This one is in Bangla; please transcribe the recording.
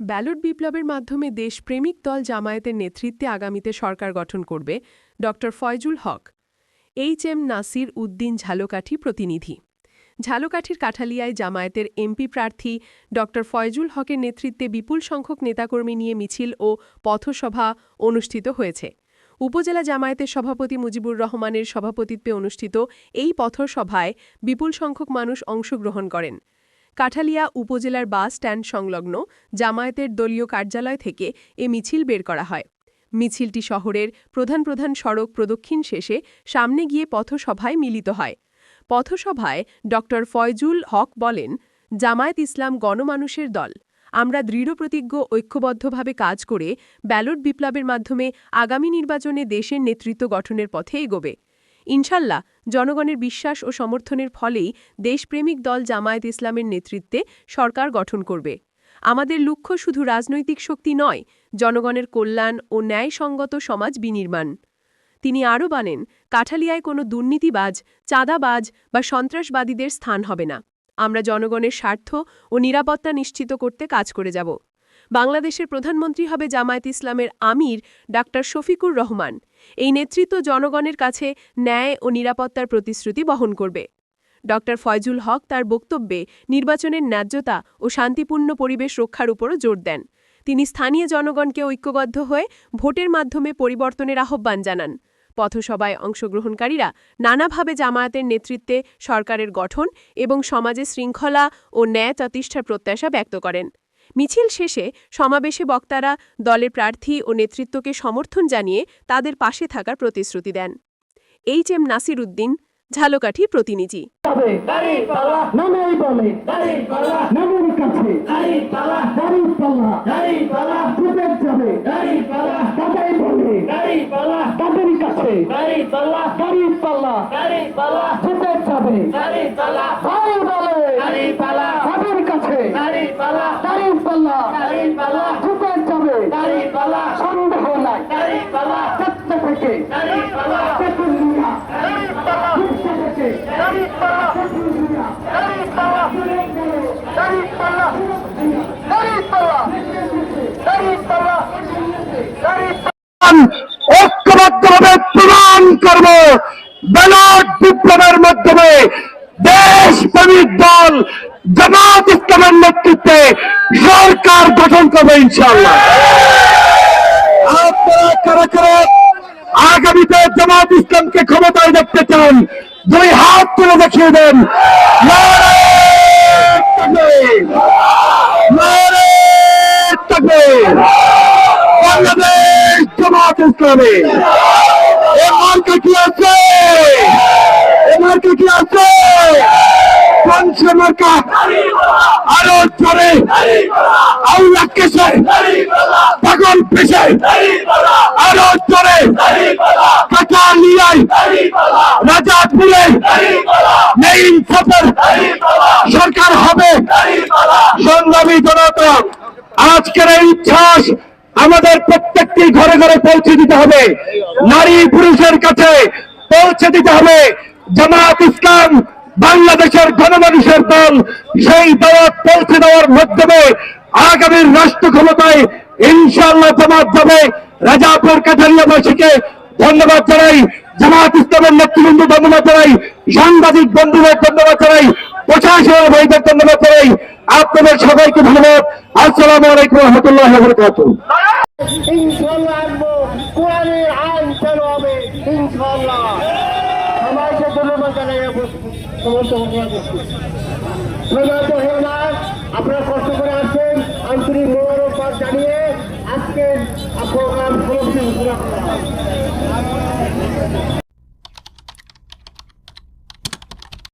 ব্যালট বিপ্লবের মাধ্যমে দেশপ্রেমিক দল জামায়াতের নেতৃত্বে আগামীতে সরকার গঠন করবে ড ফয়জুল হক। এইচ এম নাসির উদ্দিন ঝালকাঠি প্রতিনিধি। ঝালকাঠির কাঠালিয়ায় জামায়াতের এমপি প্রার্থী ড ফয়জুল হকের নেতৃত্বে বিপুল সংখ্যক নেতাকর্মী নিয়ে মিছিল ও পথসভা অনুষ্ঠিত হয়েছে। উপজেলা জামায়াতের সভাপতি মুজিবুর রহমানের সভাপতিত্বে অনুষ্ঠিত এই পথসভায় বিপুল সংখ্যক মানুষ অংশগ্রহণ করেন। কাঠালিয়া উপজেলার বাস স্ট্যান্ড সংলগ্ন জামায়াতের দলীয় কার্যালয় থেকে এ মিছিল বের করা হয়। মিছিলটি শহরের প্রধান প্রধান সড়ক প্রদক্ষিণ শেষে সামনে গিয়ে পথসভায় মিলিত হয়। পথসভায় ড. ফয়জুল হক বলেন, জামায়াত ইসলাম গণমানুষের দল। আমরা দৃঢ়প্রতিজ্ঞ ঐক্যবদ্ধভাবে কাজ করে ব্যালট বিপ্লবের মাধ্যমে আগামী নির্বাচনে দেশের নেতৃত্ব গঠনের পথে এগোবে। ইনশাল্লাহ, জনগণের বিশ্বাস ও সমর্থনের ফলেই দেশপ্রেমিক দল জামায়াত ইসলামের নেতৃত্বে সরকার গঠন করবে। আমাদের লক্ষ্য শুধু রাজনৈতিক শক্তি নয়, জনগণের কল্যাণ ও ন্যায়সঙ্গত সমাজ বিনির্মাণ। তিনি আরও বানেন কাঠালিয়ায় কোনো দুর্নীতিবাজ, চাঁদাবাজ বা সন্ত্রাসবাদীদের স্থান হবে না। আমরা জনগণের স্বার্থ ও নিরাপত্তা নিশ্চিত করতে কাজ করে যাব। বাংলাদেশের প্রধানমন্ত্রী হবে জামায়াত ইসলামের আমির ডাক্তার শফিকুর রহমান। এই নেতৃত্ব জনগণের কাছে ন্যায় ও নিরাপত্তার প্রতিশ্রুতি বহন করবে। ড ফয়জুল হক তার বক্তব্যে নির্বাচনের ন্যায্যতা ও শান্তিপূর্ণ পরিবেশ রক্ষার উপরও জোর দেন। তিনি স্থানীয় জনগণকে ঐক্যবদ্ধ হয়ে ভোটের মাধ্যমে পরিবর্তনের আহ্বান জানান। পথসভায় অংশগ্রহণকারীরা নানাভাবে জামায়াতের নেতৃত্বে সরকারের গঠন এবং সমাজে শৃঙ্খলা ও ন্যায় প্রতিষ্ঠার প্রত্যাশা ব্যক্ত করেন। মিছিল শেষে সমাবেশে বক্তারা দলের প্রার্থী ও নেতৃত্বকে সমর্থন জানিয়ে তাদের পাশে থাকার প্রতিশ্রুতি দেন এইচ এম নাসির উদ্দিন ঝালকাঠি প্রতিনিধি ঐক্যবদ্ধভাবে প্রমাণ করব ব্যালট বিপ্লবের মাধ্যমে দেশপ্রেমিক দল জামাত ইসলামের নেতৃত্বে সরকার গঠন করবে ইনশাআল্লাহ। আপনারা কারা কারা আগামীতে জামাত ইসলামকে ক্ষমতায় দেখতে চান। দুই হাত তুলে দেখিয়ে দেন! বাংলাদেশ জামাত ইসলামী। কি আছে? এ মার্কা কি আছে? সরকার হবে। সংগ্রামী জনতা। আজকের এই উচ্ছ্বাস আমাদের প্রত্যেকটি ঘরে ঘরে পৌঁছে দিতে হবে। নারী পুরুষের কাছে পৌঁছে দিতে হবে। জামাত ইসলাম বাংলাদেশের গণমানুষের দল সেই দাওয়াত পৌঁছে দেওয়ার মাধ্যমে আগামীর রাষ্ট্র ক্ষমতায় ইনশাআল্লাহ জামাত যাবে। রাজাপুর কাঠারিয়াবাসীকে ধন্যবাদ জানাই। জামাত ইসলামের নেতৃবৃন্দ ধন্যবাদ জানাই। সাংবাদিক বন্ধুদের ধন্যবাদ জানাই। প্রশাসনের ভাইদের ধন্যবাদ জানাই। আপনাদের সবাইকে ধন্যবাদ। আসসালামু আলাইকুম রহমতুল্লাহ বরকাতুহ ইনশাল্লাহ কোরআনের আইন চালু হবে। ইনশাল্লাহ ধন্যবাদ জানাই আপনারা কষ্ট করে আসছেন আন্তরিক মোবারকবাদ জানিয়ে আজকে প্রোগ্রাম সমাপ্তি ঘোষণা করা।